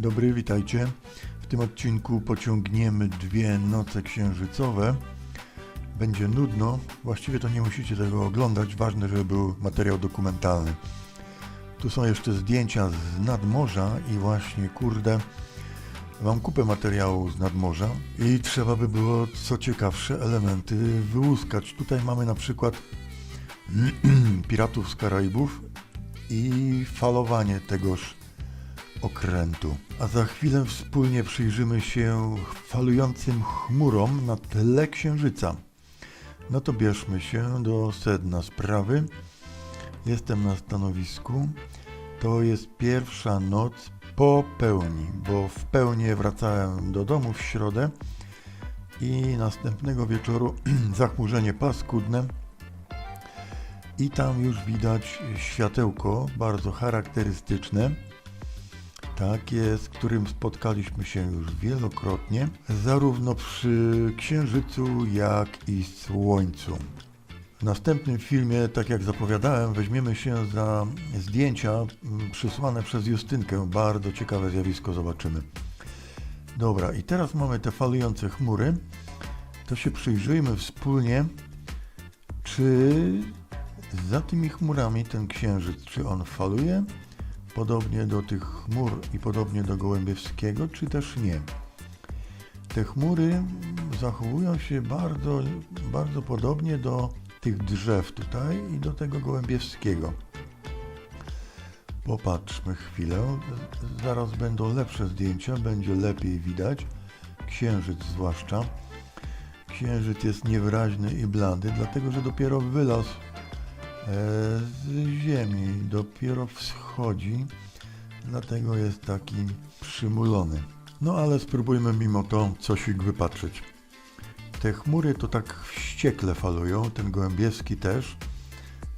dobry, witajcie. W tym odcinku pociągniemy dwie noce księżycowe. Będzie nudno, właściwie to nie musicie tego oglądać, ważne, żeby był materiał dokumentalny. Tu są jeszcze zdjęcia z nadmorza i właśnie, kurde, mam kupę materiału z nadmorza i trzeba by było co ciekawsze elementy wyłuskać. Tutaj mamy na przykład piratów z Karaibów i falowanie tegoż okrętu. A za chwilę wspólnie przyjrzymy się falującym chmurom na tle księżyca. No to bierzmy się do sedna sprawy. Jestem na stanowisku. To jest pierwsza noc po pełni, bo w pełni wracałem do domu w środę i następnego wieczoru zachmurzenie paskudne i tam już widać światełko bardzo charakterystyczne. Takie, z którym spotkaliśmy się już wielokrotnie, zarówno przy Księżycu, jak i Słońcu. W następnym filmie, tak jak zapowiadałem, weźmiemy się za zdjęcia mm, przysłane przez Justynkę. Bardzo ciekawe zjawisko zobaczymy. Dobra, i teraz mamy te falujące chmury. To się przyjrzyjmy wspólnie, czy za tymi chmurami ten księżyc, czy on faluje, podobnie do tych chmur i podobnie do Gołębiewskiego, czy też nie. Te chmury zachowują się bardzo, bardzo podobnie do tych drzew tutaj i do tego Gołębiewskiego. Popatrzmy chwilę, zaraz będą lepsze zdjęcia, będzie lepiej widać, księżyc zwłaszcza. Księżyc jest niewyraźny i blady, dlatego że dopiero wylazł z ziemi, dopiero wschodzi, dlatego jest taki przymulony. No ale spróbujmy mimo to coś ich wypatrzyć. Te chmury to tak wściekle falują, ten gołębieski też,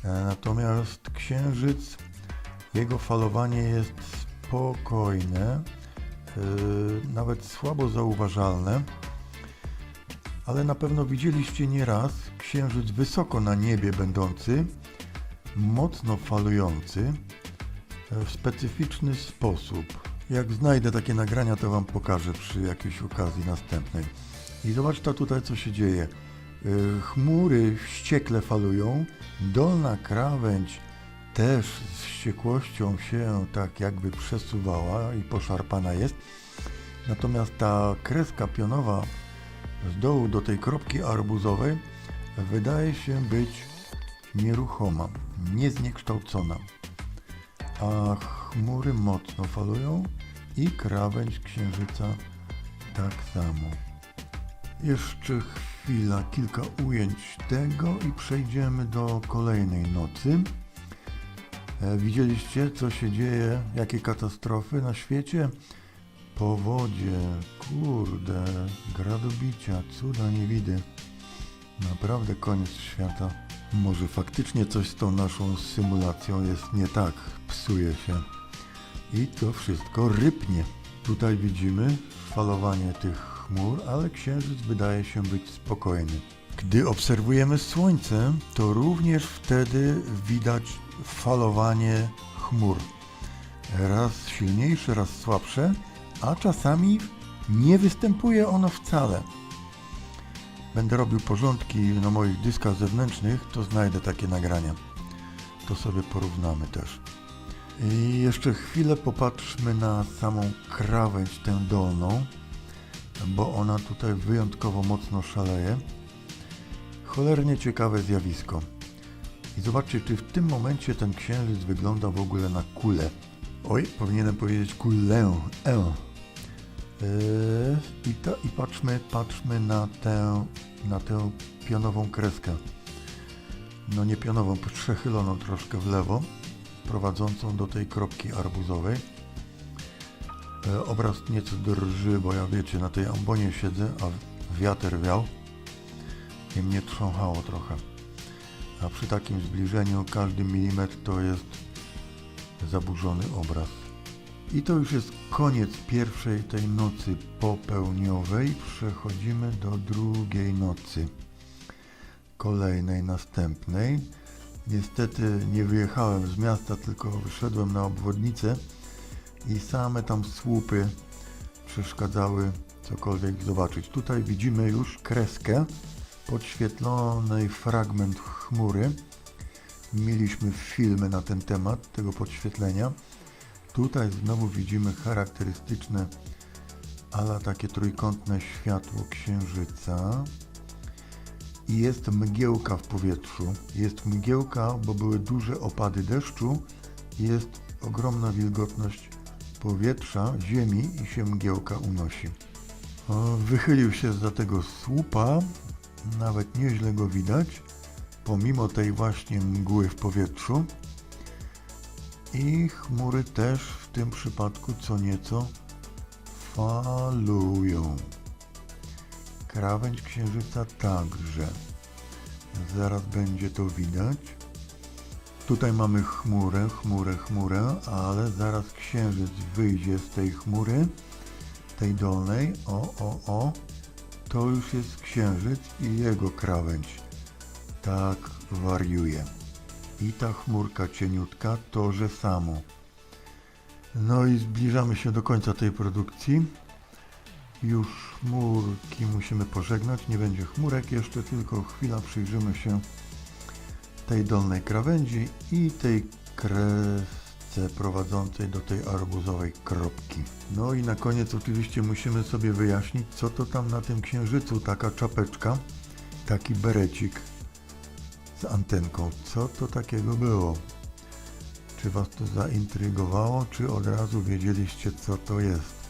e, natomiast księżyc, jego falowanie jest spokojne, e, nawet słabo zauważalne, ale na pewno widzieliście nieraz księżyc wysoko na niebie będący, mocno falujący, e, w specyficzny sposób. Jak znajdę takie nagrania, to Wam pokażę przy jakiejś okazji następnej. I zobaczcie tutaj, co się dzieje. Y, Chmury wściekle falują, dolna krawędź też z wściekłością się tak jakby przesuwała i poszarpana jest. Natomiast ta kreska pionowa z dołu do tej kropki arbuzowej wydaje się być nieruchoma, niezniekształcona. A chmury mocno falują i krawędź księżyca tak samo. Jeszcze chwila, kilka ujęć tego i przejdziemy do kolejnej nocy. E, Widzieliście, co się dzieje, jakie katastrofy na świecie? Powodzie, kurde, gradobicia, cuda niewidy. Naprawdę koniec świata. Może faktycznie coś z tą naszą symulacją jest nie tak, psuje się. I to wszystko rypnie. Tutaj widzimy falowanie tych chmur, ale księżyc wydaje się być spokojny. Gdy obserwujemy Słońce, to również wtedy widać falowanie chmur. Raz silniejsze, raz słabsze, a czasami nie występuje ono wcale. Będę robił porządki na moich dyskach zewnętrznych, to znajdę takie nagrania. To sobie porównamy też. I jeszcze chwilę popatrzmy na samą krawędź tę dolną, bo ona tutaj wyjątkowo mocno szaleje. Cholernie ciekawe zjawisko. I zobaczcie, czy w tym momencie ten księżyc wygląda w ogóle na kulę. Oj, powinienem powiedzieć kulę. E. Yy, I, to, I patrzmy, patrzmy na tę, na tę pionową kreskę. No nie pionową, przechyloną troszkę w lewo, prowadzącą do tej kropki arbuzowej. E, obraz nieco drży, bo ja wiecie, na tej ambonie siedzę, a wiatr wiał i mnie trząchało trochę. A przy takim zbliżeniu każdy milimetr to jest zaburzony obraz. I to już jest koniec pierwszej tej nocy popełniowej. Przechodzimy do drugiej nocy. Kolejnej, następnej. Niestety nie wyjechałem z miasta, tylko wyszedłem na obwodnicę i same tam słupy przeszkadzały cokolwiek zobaczyć. Tutaj widzimy już kreskę, podświetlonej fragment chmury. Mieliśmy filmy na ten temat tego podświetlenia. Tutaj znowu widzimy charakterystyczne, ale takie trójkątne światło księżyca. I jest mgiełka w powietrzu. Jest mgiełka, bo były duże opady deszczu. Jest ogromna wilgotność powietrza, ziemi i się mgiełka unosi. Wychylił się za tego słupa, nawet nieźle go widać, pomimo tej właśnie mgły w powietrzu. I chmury też w tym przypadku co nieco falują. Krawędź księżyca także. Zaraz będzie to widać. Tutaj mamy chmurę, chmurę, chmurę, ale zaraz księżyc wyjdzie z tej chmury, tej dolnej. O, o, o. To już jest księżyc i jego krawędź. Tak wariuje. I ta chmurka cieniutka to, samo. No i zbliżamy się do końca tej produkcji. Już chmurki musimy pożegnać. Nie będzie chmurek jeszcze, tylko chwila przyjrzymy się tej dolnej krawędzi i tej kresce prowadzącej do tej arbuzowej kropki. No i na koniec oczywiście musimy sobie wyjaśnić, co to tam na tym księżycu, taka czapeczka, taki berecik antenką. Co to takiego było? Czy Was to zaintrygowało, czy od razu wiedzieliście, co to jest?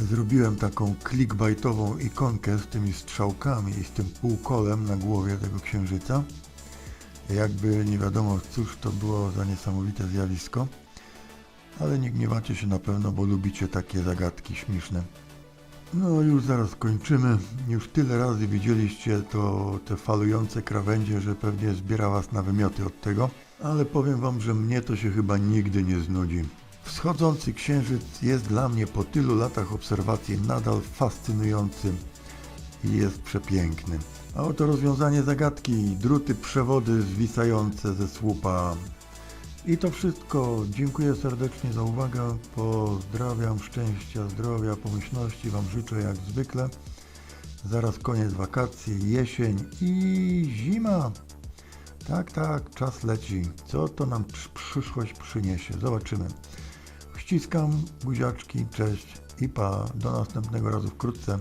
Zrobiłem taką clickbaitową ikonkę z tymi strzałkami i z tym półkolem na głowie tego księżyca. Jakby nie wiadomo, cóż to było za niesamowite zjawisko. Ale nie gniewacie się na pewno, bo lubicie takie zagadki śmieszne. No już zaraz kończymy. Już tyle razy widzieliście to, te falujące krawędzie, że pewnie zbiera was na wymioty od tego. Ale powiem wam, że mnie to się chyba nigdy nie znudzi. Wschodzący księżyc jest dla mnie po tylu latach obserwacji nadal fascynujący i jest przepiękny. A oto rozwiązanie zagadki, druty, przewody zwisające ze słupa. I to wszystko. Dziękuję serdecznie za uwagę. Pozdrawiam, szczęścia, zdrowia, pomyślności Wam życzę jak zwykle. Zaraz koniec wakacji, jesień i zima. Tak, tak, czas leci. Co to nam przy- przyszłość przyniesie? Zobaczymy. Ściskam buziaczki, cześć i pa. Do następnego razu wkrótce.